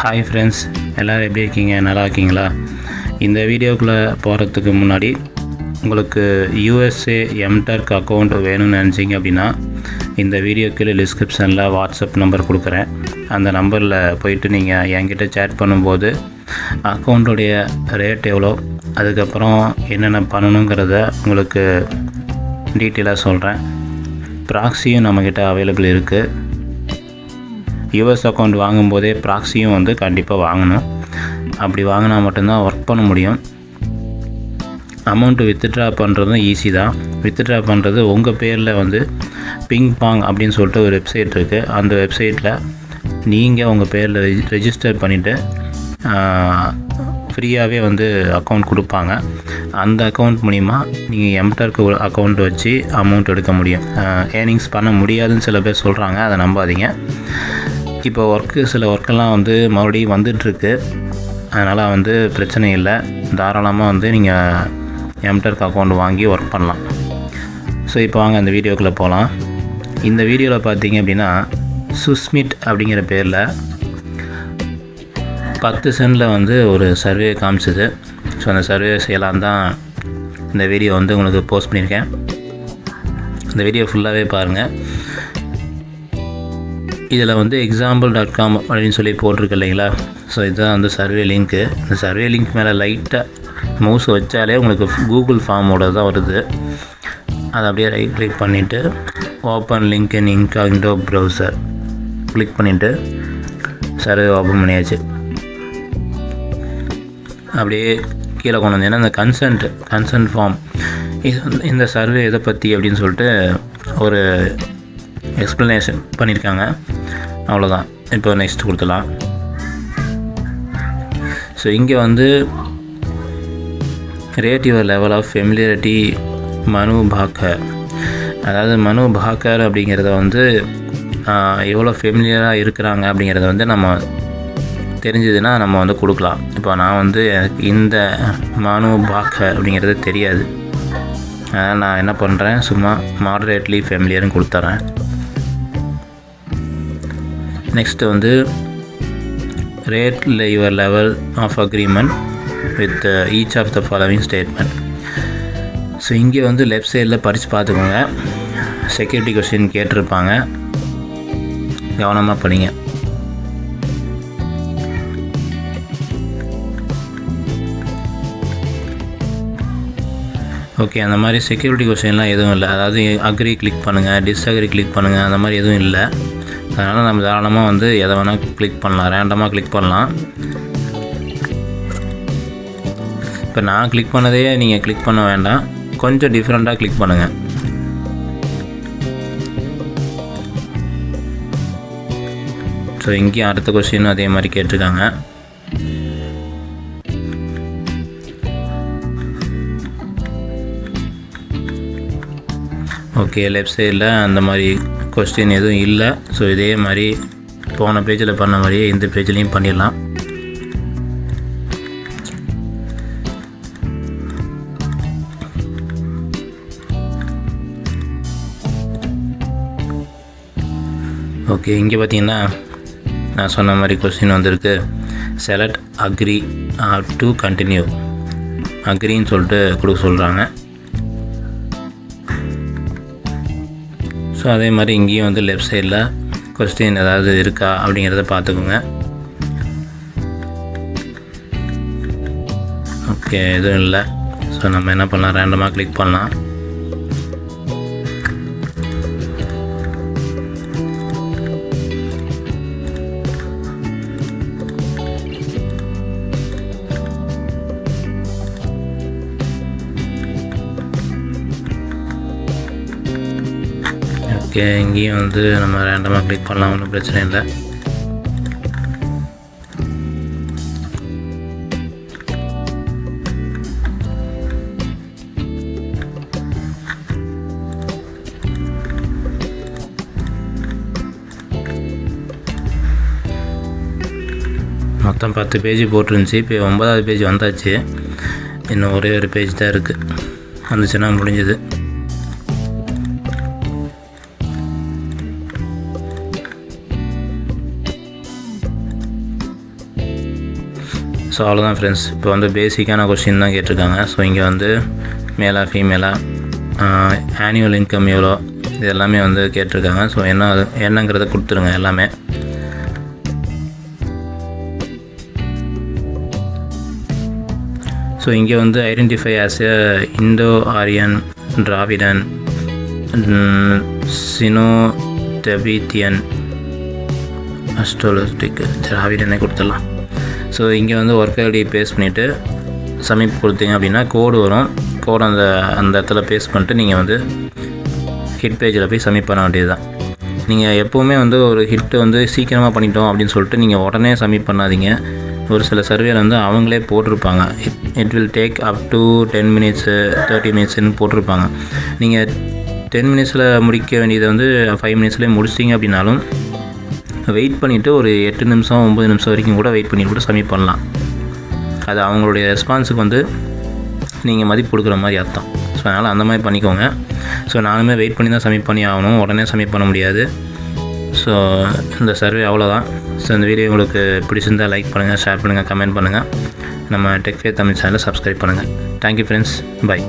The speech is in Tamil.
ஹாய் ஃப்ரெண்ட்ஸ் எல்லோரும் எப்படி இருக்கீங்க? நல்லா இருக்கீங்களா? இந்த வீடியோக்குள்ளே போகிறதுக்கு முன்னாடி உங்களுக்கு யூஎஸ்ஏ எம்டர்க் அக்கௌண்ட் வேணும்னு நினச்சிங்க அப்படின்னா இந்த வீடியோ கீழே டிஸ்கிரிப்ஷனில் வாட்ஸ்அப் நம்பர் கொடுக்குறேன். அந்த நம்பரில் போயிட்டு நீங்கள் என்கிட்ட சேட் பண்ணும்போது அக்கௌண்ட்டுடைய ரேட் எவ்வளோ அதுக்கப்புறம் என்னென்ன பண்ணணுங்கிறத உங்களுக்கு டீட்டெயிலாக சொல்கிறேன் ப்ராக்ஸியும் நம்மக்கிட்ட அவைலபிள் இருக்குது யூஎஸ் அக்கௌண்ட் வாங்கும்போதே ப்ராக்ஸியும் வந்து கண்டிப்பாக வாங்கணும். அப்படி வாங்கினா மட்டும்தான் ஒர்க் பண்ண முடியும். அமௌண்ட்டு வித்ட்ரா பண்ணுறதும் ஈஸி தான். வித்ட்ரா பண்ணுறது உங்கள் பேரில் வந்து பிங் பாங் அப்படின்னு சொல்லிட்டு ஒரு வெப்சைட் இருக்குது அந்த வெப்சைட்டில் நீங்கள் உங்கள் பேரில் ரெஜிஸ்டர் பண்ணிவிட்டு ஃப்ரீயாகவே வந்து அக்கௌண்ட் கொடுப்பாங்க. அந்த அக்கௌண்ட் மூலிமா நீங்கள் எம்டர்க்கு அக்கௌண்ட் வச்சு அமௌண்ட் எடுக்க முடியும். ஏர்னிங்ஸ் பண்ண முடியாதுன்னு சில பேர் சொல்கிறாங்க அதை நம்பாதீங்க. இப்போ ஒர்க்கு சில ஒர்க்கெல்லாம் வந்து மறுபடியும் வந்துட்டுருக்கு. அதனால் வந்து பிரச்சனை இல்லை. தாராளமாக வந்து நீங்கள் எம்டர்க் அக்கௌண்ட் வாங்கி ஒர்க் பண்ணலாம். ஸோ இப்போ வாங்க அந்த வீடியோக்குள்ளே போகலாம் இந்த வீடியோவில் பார்த்தீங்க அப்படின்னா சுஸ்மிட் அப்படிங்கிற பேரில் பத்து சென்டில் வந்து ஒரு சர்வே காமிச்சது. ஸோ அந்த சர்வே செய்யலாம் தான் இந்த வீடியோ வந்து உங்களுக்கு போஸ்ட் பண்ணியிருக்கேன். இந்த வீடியோ ஃபுல்லாகவே பாருங்கள் இதில் வந்து எக்ஸாம்பிள் டாட் காம் அப்படின்னு சொல்லி போட்டிருக்கு இல்லைங்களா? ஸோ இதுதான் வந்து சர்வே லிங்க்கு இந்த சர்வே லிங்க் மேலே லைட்டாக மவுஸ் வச்சாலே உங்களுக்கு கூகுள் ஃபார்மோட தான் வருது. அதை அப்படியே ரைட் கிளிக் பண்ணிவிட்டு open link in incognito browser click பண்ணிவிட்டு சர்வே ஓப்பன் பண்ணியாச்சு. அப்படியே கீழே கொண்டு வந்தீங்கன்னா இந்த கன்சன்ட் கன்சன்ட் ஃபார்ம் இது வந்து இந்த சர்வே எதை பற்றி அப்படின்னு சொல்லிட்டு ஒரு எக்ஸ்ப்ளனேஷன் பண்ணியிருக்காங்க. அவ்வளோதான். இப்போ நெக்ஸ்ட் கொடுத்துலாம் ஸோ இங்கே வந்து rate your level of familiarity மனு பாக்கர். அதாவது மனு பாக்கர் அப்படிங்கிறத வந்து எவ்வளோ ஃபெமிலியராக இருக்கிறாங்க அப்படிங்கிறத வந்து நம்ம தெரிஞ்சதுன்னா நம்ம வந்து கொடுக்கலாம். இப்போ நான் வந்து எனக்கு இந்த மனு பாக்கர் அப்படிங்கிறது தெரியாது. அதனால் நான் என்ன பண்ணுறேன் சும்மா மாடரேட்லி ஃபெமிலியர்னு கொடுத்துட்றேன் நெக்ஸ்ட்டு வந்து rate your level of agreement with each of the following statement so இங்கே வந்து லெஃப்ட் சைடில் படித்து பார்த்துக்கோங்க. செக்யூரிட்டி கொஸ்டின் கேட்டிருப்பாங்க. கவனமாக படிங்க. ஓகே அந்த மாதிரி செக்யூரிட்டி கொஸ்டின்லாம் எதுவும் இல்லை. அதாவது அக்ரி கிளிக் பண்ணுங்கள் டிஸ்அக்ரி கிளிக் பண்ணுங்கள் அந்த மாதிரி எதுவும் இல்லை. அதனால் நம்ம தாராளமாக வந்து எதை வேணால் கிளிக் பண்ணலாம். ரேண்டமாக கிளிக் பண்ணலாம். இப்போ நான் கிளிக் பண்ணதே நீங்கள் கிளிக் பண்ண வேண்டாம். கொஞ்சம் டிஃப்ரெண்ட்டாக கிளிக் பண்ணுங்கள் ஸோ இங்கேயும் அடுத்த கொஸ்டினும் அதே மாதிரி கேட்டிருக்காங்க. ஓகே லெஃப்ட் சைடில் அந்த மாதிரி கொஸ்டின் எதுவும் இல்லை. ஸோ இதே மாதிரி போன பேஜில் பண்ண மாதிரியே இந்த பேஜ்லேயும் பண்ணிடலாம். ஓகே இங்கே பார்த்தீங்கன்னா நான் சொன்ன மாதிரி கொஸ்டின் வந்திருக்கு. செலக்ட் அக்ரி டு கண்டினியூ அக்ரின்னு சொல்லிட்டு கொடுக்க சொல்கிறாங்க ஸோ அதே மாதிரி இங்கேயும் வந்து லெஃப்ட் சைடில் கொஸ்டின் ஏதாவது இருக்கா அப்படிங்கிறத பார்த்துக்கோங்க. ஓகே எதுவும் இல்லை. ஸோ நம்ம என்ன பண்ணலாம்? ரேண்டமாக கிளிக் பண்ணலாம். ஓகே இங்கேயும் வந்து நம்ம ரேண்டமாக கிளிக் பண்ணலாம் ஒன்றும் பிரச்சனை இல்லை. மொத்தம் பத்து பேஜ் போட்டிருந்துச்சி இப்போ ஒன்பதாவது பேஜ் வந்தாச்சு. இன்னும் ஒரே ஒரு பேஜ் தான் இருக்குது வந்துச்சுன்னா முடிஞ்சது. ஸோ அவ்வளோதான் ஃப்ரெண்ட்ஸ் இப்போ வந்து பேசிக்கான கொஸ்டின் தான் கேட்டிருக்காங்க. ஸோ இங்கே வந்து மேலா ஃபீமேலாக ஆனுவல் இன்கம் எவ்வளோ? இது எல்லாமே வந்து கேட்டிருக்காங்க. ஸோ என்ன அது என்னங்கிறத கொடுத்துருங்க எல்லாமே. ஸோ இங்கே வந்து identify as a Indo Aryan Dravidian Sino Tibetan Austroasiatic திராவிடனே கொடுத்துடலாம். ஸோ இங்கே வந்து ஒர்க் ஐடி பேஸ்ட் பண்ணிவிட்டு சப்மிட் கொடுத்தீங்க அப்படின்னா கோடு வரும். கோடு அந்த அந்த இடத்துல பேஸ்ட் பண்ணிட்டு நீங்கள் வந்து ஹிட் பேஜில் போய் சப்மிட் பண்ண வேண்டியது தான் நீங்கள் எப்போவுமே வந்து ஒரு ஹிட்டு வந்து சீக்கிரமாக பண்ணிட்டோம் அப்படின்னு சொல்லிட்டு நீங்கள் உடனே சப்மிட் பண்ணாதீங்க. ஒரு சில சர்வேல வந்து அவங்களே போட்டிருப்பாங்க. It it will take up to ten minutes thirty மினிட்ஸ்னு போட்டிருப்பாங்க. நீங்கள் டென் மினிட்ஸில் முடிக்க வேண்டியதை வந்து ஃபைவ் மினிட்ஸ்லேயே முடிச்சிட்டிங்க அப்படின்னாலும் வெயிட் பண்ணிவிட்டு ஒரு எட்டு நிமிஷம் ஒம்பது நிமிஷம் வரைக்கும் கூட வெயிட் பண்ணிட்டு கூட சப்மிட் பண்ணலாம். அது அவங்களுடைய ரெஸ்பான்ஸுக்கு வந்து நீங்கள் மதிப்பு கொடுக்குற மாதிரி அர்த்தம். ஸோ அதனால் அந்த மாதிரி பண்ணிக்கோங்க. ஸோ நானுமே வெயிட் பண்ணி தான் சப்மிட் பண்ணி ஆகணும். உடனே சப்மிட் பண்ண முடியாது. ஸோ இந்த சர்வே அவ்வளோதான் ஸோ இந்த வீடியோ உங்களுக்கு பிடிச்சிருந்தால் லைக் பண்ணுங்கள் ஷேர் பண்ணுங்கள் கமெண்ட் பண்ணுங்கள் நம்ம டெக்ஃபே தமிழ் சேனலை சப்ஸ்கிரைப் பண்ணுங்கள் தேங்க்யூ ஃப்ரெண்ட்ஸ் பை